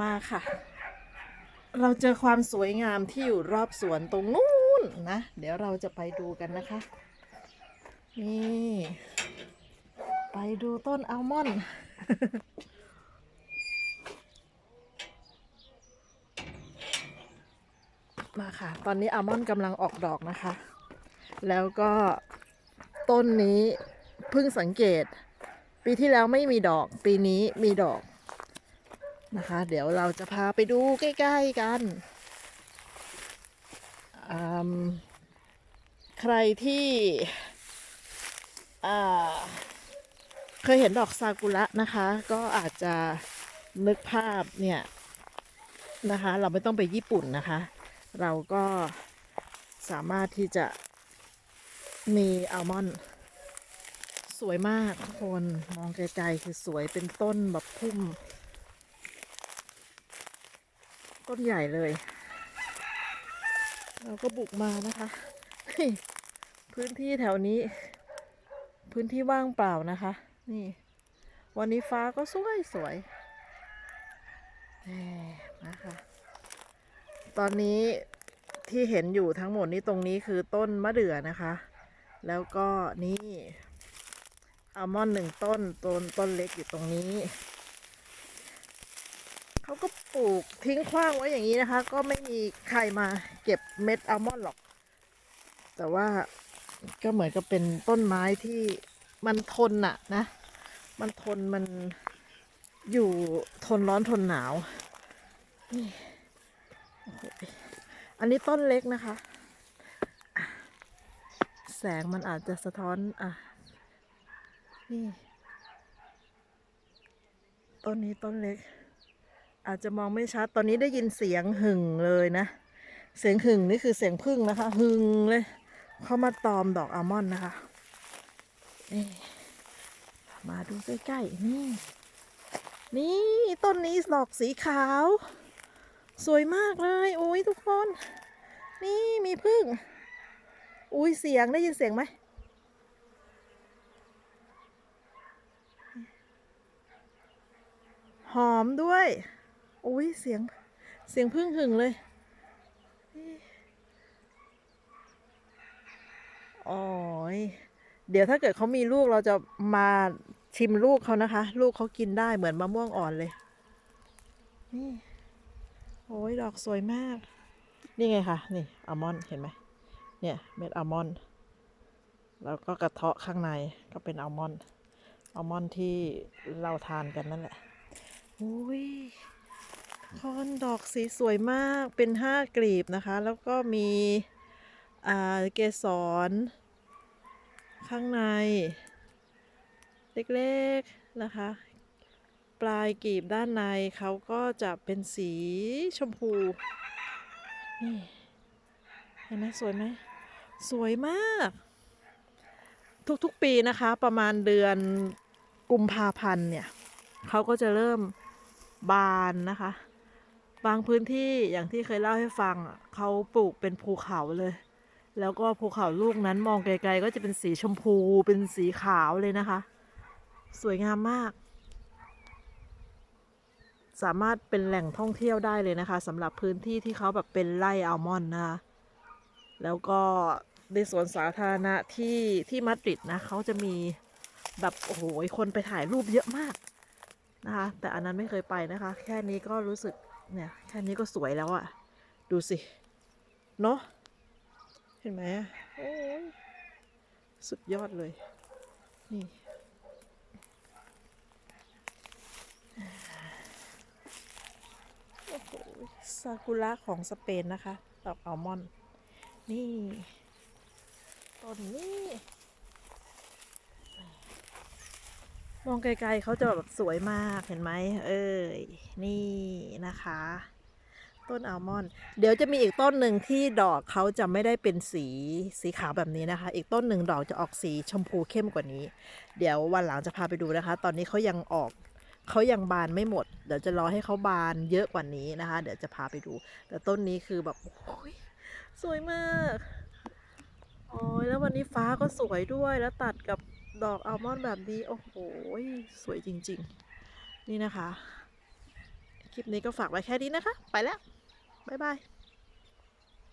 มาค่ะ เราเจอความสวยงามที่อยู่รอบสวนตรงนู้นนะ เดี๋ยวเราจะไปดูกันนะคะ นี่ ไปดูต้นอัลมอนด์มาค่ะ ตอนนี้อัลมอนด์กำลังออกดอกนะคะ แล้วก็ต้นนี้เพิ่งสังเกต ปีที่แล้วไม่มีดอก ปีนี้มีดอก นะคะ เดี๋ยวเราจะพาไปดูใกล้ ๆ กันใครที่เคยเห็นดอกซากุระนะคะ ก็อาจจะนึกภาพเนี่ยนะคะ เราไม่ต้องไปญี่ปุ่นนะคะ เราก็สามารถที่จะมีอัลมอนด์สวยมากทุกคน มองไกลๆคือสวยเป็นต้นแบบพุ่ม ต้นใหญ่เลย เราก็บุกมานะคะ พื้นที่แถวนี้ พื้นที่ว่างเปล่านะคะ นี่ วันนี้ฟ้าก็สวยสวยมนะคะ ตอนนี้ที่เห็นอยู่ทั้งหมดนี้ตรงนี้คือต้นมะเดื่อนะคะ แล้วก็นี่อัลมอนด์หนึ่งต้นต้นต้นเล็กอยู่ตรงนี้ ปลูกทิ้งขว้างไว้อย่างนี้นะคะ ก็ไม่มีใครมาเก็บเม็ดอัลมอนด์หรอก แต่ว่าก็เหมือนกับเป็นต้นไม้ที่มันทนอะนะ มันทนมันอยู่ทนร้อนทนหนาวนี่โอ้โหอันนี้ต้นเล็กนะคะ แสงมันอาจจะสะท้อนอะนี่ ต้นนี้ต้นเล็ก อาจจะมองไม่ชัด ตอนนี้ได้ยินเสียงหึ่งเลยนะ เสียงหึ่งนี่คือเสียงพึ่งนะคะ หึ่งเลย เข้ามาตอมดอกอัลมอนด์นะคะ นี่ มาดูใกล้ๆ นี่ นี่ต้นนี้ดอกสีขาว สวยมากเลย โอ้ยทุกคน นี่มีพึ่ง อุ้ยเสียงได้ยินเสียงไหมหอมด้วย อุ้ยเสียงเสียงพึ่งหึ่งเลยโอ้ยเดี๋ยวถ้าเกิดเขามีลูกเราจะมาชิมลูกเขานะคะ ลูกเขากินได้เหมือนมะม่วงอ่อนเลย นี่ โอ้ยดอกสวยมาก นี่ไงคะนี่อัลมอนด์เห็นไหม เนี่ยเม็ดอัลมอนด์ แล้วก็กระเทาะข้างในก็เป็นอัลมอนด์ อัลมอนด์ที่เราทานกันนั่นแหละ อุ้ย คอนดอกสีสวยมากเป็นห้ากลีบนะคะ แล้วก็มีเกสร ข้างใน เล็กๆนะคะ ปลายกลีบด้านในเขาก็จะเป็นสีชมพูนี่เห็นไหมสวยไหมสวยมาก ทุกๆปีนะคะ ประมาณเดือนกุมภาพันธ์เนี่ยเขาก็จะเริ่มบานนะคะ บางพื้นที่อย่างที่เคยเล่าให้ฟังเขาปลูกเป็นภูเขาเลย แล้วก็ภูเขาลูกนั้นมองไกลๆ ก็จะเป็นสีชมพูเป็นสีขาวเลยนะคะ สวยงามมาก สามารถเป็นแหล่งท่องเที่ยวได้เลยนะคะสำหรับพื้นที่ที่เขาแบบเป็นไร่อัลมอนด์นะคะแล้วก็ในสวนสาธารณะที่ที่มาดริดนะเขาจะมีแบบโอ้โหคนไปถ่ายรูปเยอะมากนะคะ แต่อันนั้นไม่เคยไปนะคะ แค่นี้ก็รู้สึก เนี่ยแค่นี้ก็สวยแล้วอะดูสิ เนาะเห็นไหมโอ้ยสุดยอดเลย นี่ โอ้โหซากุระของสเปนนะคะดอกอัลมอนด์นี่ ต้นนี้ มองไกลๆเขาจะแบบสวยมากเห็นไหมเอ้ยนี่นะคะ ต้นอัลมอนด์เดี๋ยวจะมีอีกต้นหนึ่งที่ดอกเขาจะไม่ได้เป็นสีสีขาวแบบนี้นะคะ อีกต้นหนึ่งดอกจะออกสีชมพูเข้มกว่านี้ เดี๋ยววันหลังจะพาไปดูนะคะ ตอนนี้เขายังออกเขายังบานไม่หมด เดี๋ยวจะรอให้เขาบานเยอะกว่านี้นะคะ เดี๋ยวจะพาไปดู แต่ต้นนี้คือแบบโอ้ยสวยมากโอ้ยแล้ววันนี้ฟ้าก็สวยด้วยแล้วตัดกับ ดอกอัลมอนด์แบบนี้ โอ้โห สวยจริง ๆ นี่นะคะ คลิปนี้ก็ฝากไว้แค่นี้นะคะ ไปแล้ว บ๊ายบาย